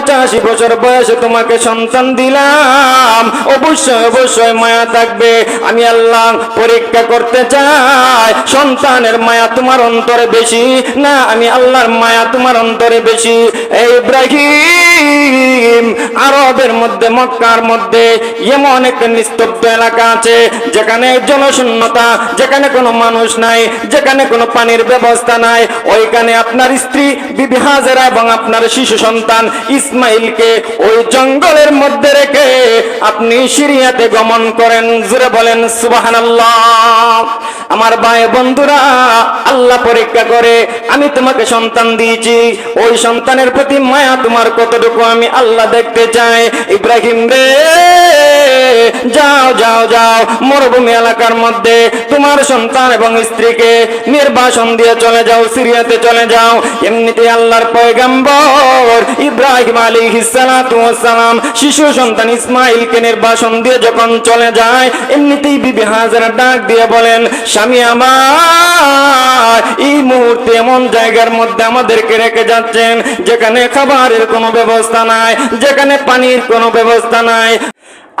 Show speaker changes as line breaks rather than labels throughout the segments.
পঁচাশি বছর বয়সে তোমাকে সন্তান দিলাম। অবশ্যই অবশ্যই মায়া থাকবে। আমি আল্লাহ পরীক্ষা করতে চাই। সন্তানের মায়া তোমার অন্তরে বেশি না, আমি আল্লাহর মায়া তোমার অন্তরে বেশি। এই ইব্রাহিম! আরবের মধ্যে, মক্কার মধ্যে এমন একটা নিস্তব্ধ এলাকা আছে, যেখানে জনশূন্যতা, যেখানে কোনো মানুষ নাই, যেখানে কোনো পানির ব্যবস্থা নাই। ওইখানে আপনার স্ত্রী বিবি হাজেরা এবং আপনার শিশু সন্তান ইসমাইলকে ওই জঙ্গলের মধ্যে রেখে আপনি সিরিয়াতে গমন করেন। জুড়ে বলেন সুবাহান আমার ভাই বন্ধুরা, আল্লাহ পরীক্ষা করে, আমি তোমাকে সন্তান দিয়েছি। ওই সন্তানের প্রতি মায়া তোমার কতটুকু আমি আল্লাহ দেখতে চাই। ইব্রাহিম রে! যাও যাও যাও। মরুভূমি এলাকার মধ্যে তোমার সন্তান এবং স্ত্রীকে নির্বাসন দিয়ে চলে যাও, সিরিয়াতে চলে যাও। এমনিতে আল্লাহর পয়গাম্বর ইব্রাহিম আলী সালাম শিশু সন্তান ইসমাইলকে নির্বাসন দিয়ে যখন চলে যায়, এমনিতেই বিবি হাজারা ডাক দিয়ে বলেন, স্বামী আমার, এই মুহূর্তে এমন জায়গার মধ্যে আমাদেরকে রেখে যাচ্ছেন, যেখানে খাবারের কোনো ব্যবস্থা নাই, যেখানে পানির কোনো ব্যবস্থা নাই।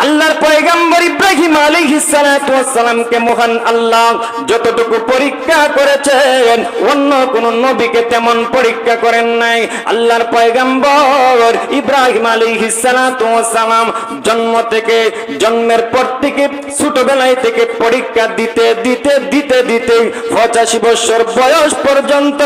আল্লাহর পয়গাম্বর ইব্রাহিম আলাইহিস সালাতু সালামকে মহান আল্লাহ যতটুকু পরীক্ষা করেছেন, অন্য কোন নবীকে তেমন পরীক্ষা করেন নাই। আল্লাহর পয়গাম্বর ইব্রাহিম আলাইহিস সালাতু সালাম জন্ম থেকে, জন্মের পর থেকে, ছোটবেলায় থেকে পরীক্ষা দিতে দিতে দিতে দিতে পঁচাশি বছর বয়স পর্যন্ত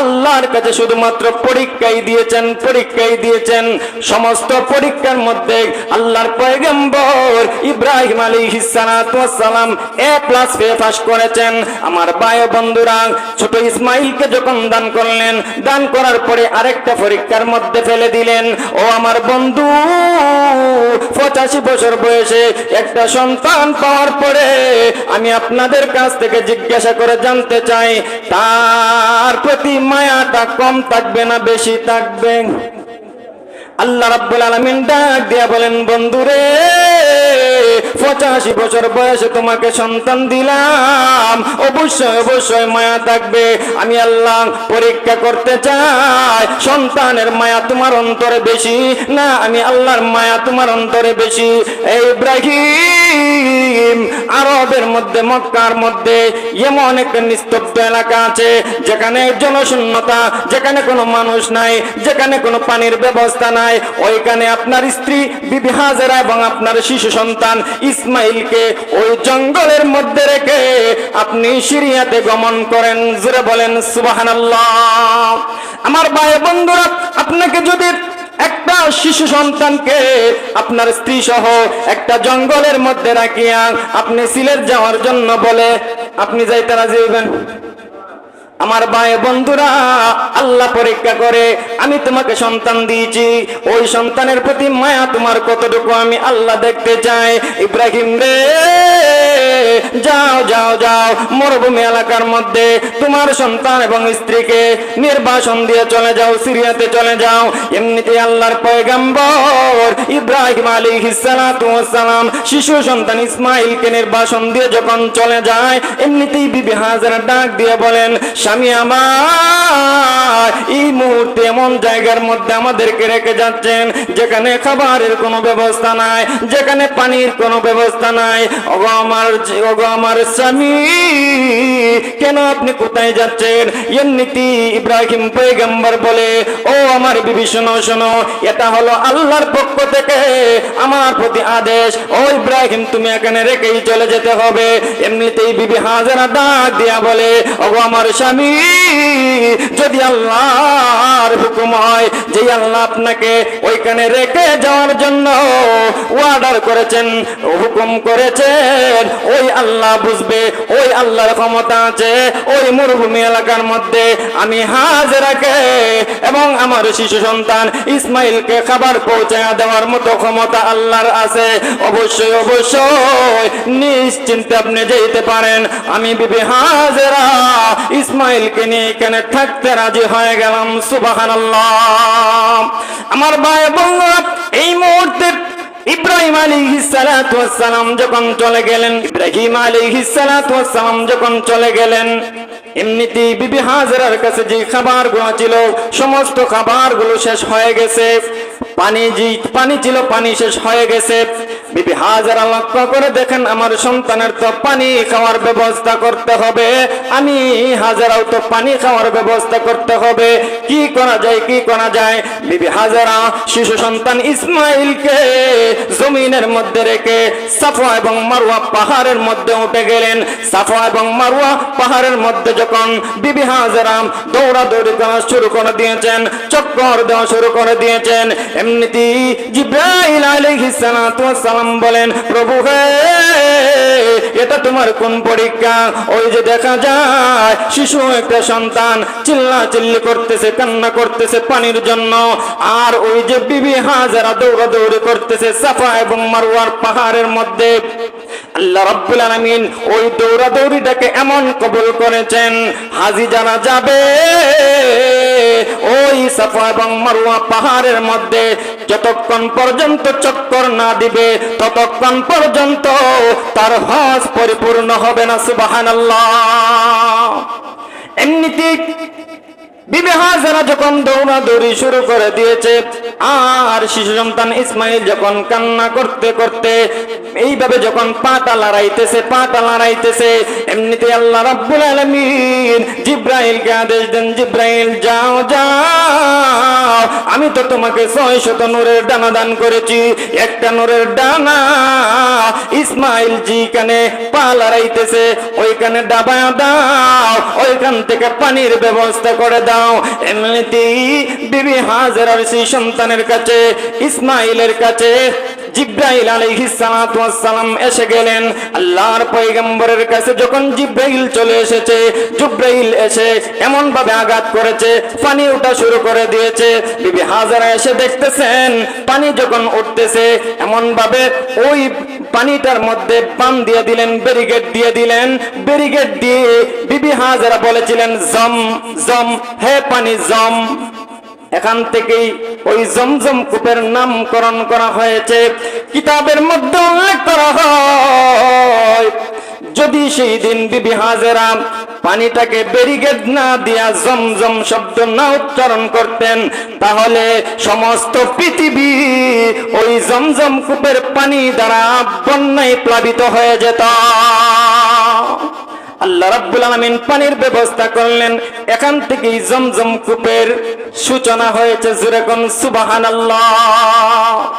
আল্লাহর কাছে শুধুমাত্র পরীক্ষাই দিয়েছেন পরীক্ষাই দিয়েছেন। সমস্ত পরীক্ষার মধ্যে আল্লাহর পয়গাম্বর ইব্রাহিম আলাইহিস সালাতু সালাম এ প্লাস পে পাস করেছেন। আমার ভাই বন্ধুরা, ছোট ইসমাইলকে যখন দান করলেন, দান করার পরে আরেকটা পরীক্ষার মধ্যে ফেলে দিলেন। ও আমার বন্ধু, পঁচাশি বছর বয়সে একটা সন্তান পাওয়ার পরে আমি আপনাদের কাছ থেকে জিজ্ঞাসা করে জানতে চাই, তার প্রতি মায়াটা কম থাকবে না বেশি থাকবে? আল্লাহ রাব্বুল আলামিন ডাক দিয়া বলেন বন্ধুরে। পঁচাশি বছর বয়সে তোমাকে সন্তান দিলাম। অবশ্যই অবশ্যই মায়া থাকবে। আমি আল্লাহ পরীক্ষা করতে চাই। সন্তানের মায়া তোমার অন্তরে বেশি না, আমি আল্লাহর মায়া তোমার অন্তরে বেশি। এই ইব্রাহিম, আরবের মধ্যে, মক্কার মধ্যে এমন একটা নিস্তব্ধ এলাকা আছে, যেখানে জনশূন্যতা, যেখানে কোনো মানুষ নাই, যেখানে কোনো পানির ব্যবস্থা নাই। ওইখানে আপনার স্ত্রী, বিবি হাজেরা এবং আপনার শিশু সন্তান ইসমাইলকে ওই জঙ্গলের মধ্যে রেখে আপনি সিরিয়াতে গমন করেন। জুড়ে বলেন আমার ভাই বন্ধুরা, আপনাকে যদি একটা শিশু সন্তানকে আপনার স্ত্রী সহ একটা জঙ্গলের মধ্যে রাখিয়া আপনি সিলেট যাওয়ার জন্য বলে, আপনি যাইতে রাজি হইবেন? আমার ভাই বন্ধুরা, আল্লাহ পরীক্ষা করে, আমি তোমাকে সন্তান দিয়েছি। ওই সন্তানের প্রতি মায়া তোমার কতটুকু আমি আল্লাহ দেখতে চাই। ইব্রাহিম রে, যাও যাও যাও, মরুভূমি এলাকার মধ্যে তোমার সন্তান এবং স্ত্রীকে নির্বাসন দিয়ে চলে যাও, সিরিয়াতে চলে যাও। এমনিতে আল্লাহর পয়গাম্বর ইব্রাহিম আলী সালাম শিশু সন্তান ইসমাইলকে নির্বাসন দিয়ে যখন চলে যায়, এমনিতেই বিবি হাজারা ডাক দিয়ে বলেন স্বামী আমার, এই মুহূর্তে এমন জায়গার মধ্যে আমাদেরকে রেখে যাচ্ছেন, যেখানে খাবারের কোনো ব্যবস্থা নাই, যেখানে পানির কোনো ব্যবস্থা নাই। ওগো আমার ওগো আমার স্বামী কেন আপনি কোথায় যাচ্ছেন? এমনিতি ইব্রাহিম পৈগম্বর বলে, ও আমার বিবি, শোনো শোনো, এটা হলো আল্লাহর পক্ষ থেকে আমার প্রতি আদেশ। ও ইব্রাহিম, তুমি এখানে রেখেই চলে যেতে হবে। এমনিতেই বিবি হাজারা ডাক দিয়া বলে, ওগো আমার স্বামী, যদি আল্লাহর হুকুম হয় যে আল্লাহ আপনাকে ওইখানে রেখে যাওয়ার জন্য অর্ডার করেছেন, হুকুম করেছেন, ওই আল্লাহ বুঝবে, ওই আল্লাহর ক্ষমতা আছে। ওই মরুভূমি এলাকার মধ্যে আমি হাজরাকে এবং আমার শিশু সন্তান ইসমাইলকে খাবার পৌঁছায় দেওয়ার মতো ক্ষমতা আল্লাহর আছে। অবশ্যই অবশ্যই। নিশ্চিন্তে আপনি যেতে পারেন। আমি বিবি হাজরা ইসমাইলকে নিয়ে এখানে থাকতে রাজি হয়ে গেলাম সুবাহান আমার ভাই বন্ধুরা, এই মুহূর্তে ইব্রাহিম আলী হিসালাম সালাম যখন চলে গেলেন, ইব্রাহিম আলী হিসালাম যখন চলে গেলেন এমনিতে বিবি হাজার কাছে যে খাবার খাবারগুলো ছিল, সমস্ত খাবারগুলো শেষ হয়ে গেছে। পানি যে পানি ছিল, পানি শেষ হয়ে গেছে। বিবি হাজারা লক্ষ্য করে দেখেন আমার সন্তানের তো পানি খাওয়ার ব্যবস্থা করতে হবে। আমি হাজারাও তো পানি খাওয়ার ব্যবস্থা করতে হবে। কি করা যায়, কি করা যায়? বিবি হাজারা শিশু সন্তান ইসমাইলকে জমিনের মধ্যে রেখে সাফা এবং মারুয়া পাহাড়ের মধ্যে উঠে গেলেন। সাফা এবং মারুয়া পাহাড়ের মধ্যে যখন বিবি হাজারাম দৌড়াদৌড়ি করা শুরু করে দিয়েছেন, চক্কর দেওয়া শুরু করে দিয়েছেন, এমনিতেই জিব্রাইল আলাইহিস সালাতু সালাম বলেন, প্রভু হে, এটা তোমার কোন পরীক্ষা? ওই যে দেখা যায়, শিশু একটা সন্তান চিল্লা চিল্লি করতেছে, কান্না করতেছে পানির জন্য। আর ওই যে বিবি হাজারা দৌড়াদৌড়ি করতেছে, সাফা এবং মারুয়ার পাহাড়ের মধ্যে। আল্লাহ রাব্বুল আলামিন ওই দৌড়াদৌড়িটাকে এমন কবুল করেছেন, হাজি যারা যাবে। ওই সাফা এবং মারওয়া পাহাড়ের মধ্যে যতক্ষণ পর্যন্ত চক্কর না দিবে, ততক্ষণ পর্যন্ত তার হজ পরিপূর্ণ হবে না, সুবহানাল্লাহ। এমনিতেই বিবি হাজারা যখন দৌড়াদৌড়ি শুরু করে দিয়েছে, আর শিশু সন্তান ইসমাইল যখন কান্না করতে করতে এইভাবে যখন পাটা লড়াইতেছে পাটা লড়াইতেছে, এমনিতে আল্লাহ রাব্বুল আলামিন জিব্রাইলকে আদেশ দেন, জিব্রাইল, যাও যাও, আমি তো তোমাকে ছয় শত নূরের ডানা দান করেছি, একটা নূরের ডানা ইসমাইল যেখানে পা লড়াইতেছে ওইখানে ডাবা দাও, ওইখান থেকে পানির ব্যবস্থা করে দাও। এমনিতেই বিবি হাজার সন্তানের কাছে, ইসমাইলের কাছে জিব্রাইল আলাইহিস সালাতু ওয়াস সালাম এসে গেলেন। আল্লাহর পয়গম্বরের কাছে যখন জিব্রাইল চলে এসেছে, জিব্রাইল এসে এমন ভাবে আঘাত করেছে, পানি ওঠা শুরু করে দিয়েছে। বিবি হাজারা এসে দেখতেছেন, পানি যখন উঠতেছে এমন ভাবে ওই পানিটার মধ্যে পান দিয়ে দিলেন, ব্যারিকেড দিয়ে দিলেন। ব্যারিকেড দিয়ে বিবি হাজারা বলেছিলেন, জম জম, হে পানি, জম। এখান থেকেই ওই জমজম কূপের নামকরণ করা হয়েছে। কিতাবের মধ্যে উল্লেখ করা হয়, যদি সেই দিন বিবি হাজেরা পানিটাকে ব্যারিকেড না দিয়া জমজম শব্দ না উচ্চারণ করতেন, তাহলে সমস্ত পৃথিবী ওই জমজম কূপের পানি দ্বারা বন্যায় প্লাবিত হয়ে যেত। আল্লাহ রাব্বুল আলামিন পানির ব্যবস্থা করলেন। এখান থেকেই জমজম কূপের সূচনা হয়েছে, যেরকম সুবাহান সুবহানাল্লাহ।